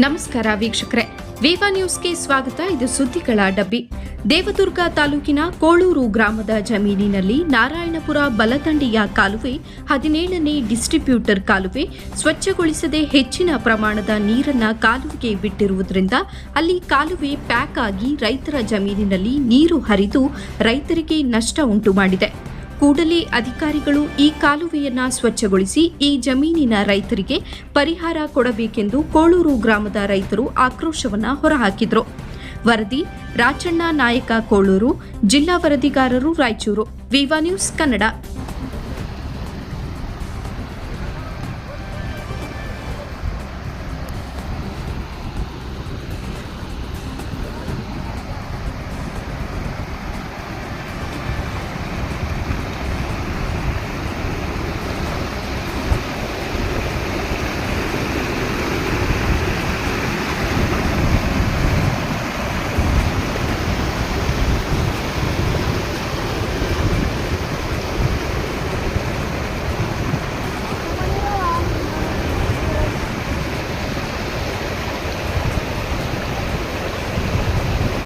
ನಮಸ್ಕಾರ ವೀಕ್ಷಕರೇ. ವಿವಾ ನ್ಯೂಸ್ಗೆ ಸ್ವಾಗತ. ಇದು ಸುದ್ದಿಗಳ ಡಬ್ಬಿ. ದೇವದುರ್ಗ ತಾಲೂಕಿನ ಕೋಳೂರು ಗ್ರಾಮದ ಜಮೀನಿನಲ್ಲಿ ನಾರಾಯಣಪುರ ಬಲದಂಡೆಯ ಕಾಲುವೆ, ಹದಿನೇಳನೇ ಡಿಸ್ಟ್ರಿಬ್ಯೂಟರ್ ಕಾಲುವೆ ಸ್ವಚ್ಛಗೊಳಿಸದೆ ಹೆಚ್ಚಿನ ಪ್ರಮಾಣದ ನೀರನ್ನು ಕಾಲುವೆಗೆ ಬಿಟ್ಟಿರುವುದರಿಂದ ಅಲ್ಲಿ ಕಾಲುವೆ ಪ್ಯಾಕ್ ಆಗಿ ರೈತರ ಜಮೀನಿನಲ್ಲಿ ನೀರು ಹರಿದು ರೈತರಿಗೆ ನಷ್ಟ ಉಂಟು ಮಾಡಿದೆ ಕೂಡಲೇ ಅಧಿಕಾರಿಗಳು ಈ ಕಾಲುವೆಯನ್ನ ಸ್ವಚ್ಛಗೊಳಿಸಿ ಈ ಜಮೀನಿನ ರೈತರಿಗೆ ಪರಿಹಾರ ಕೊಡಬೇಕೆಂದು ಕೋಳೂರು ಗ್ರಾಮದ ರೈತರು ಆಕ್ರೋಶವನ್ನ ಹೊರಹಾಕಿದ್ರು. ವರದಿ, ರಾಚಣ್ಣ ನಾಯಕ ಕೋಳೂರು, ಜಿಲ್ಲಾ ವರದಿಗಾರರು ರಾಯಚೂರು. Viva news Kannada.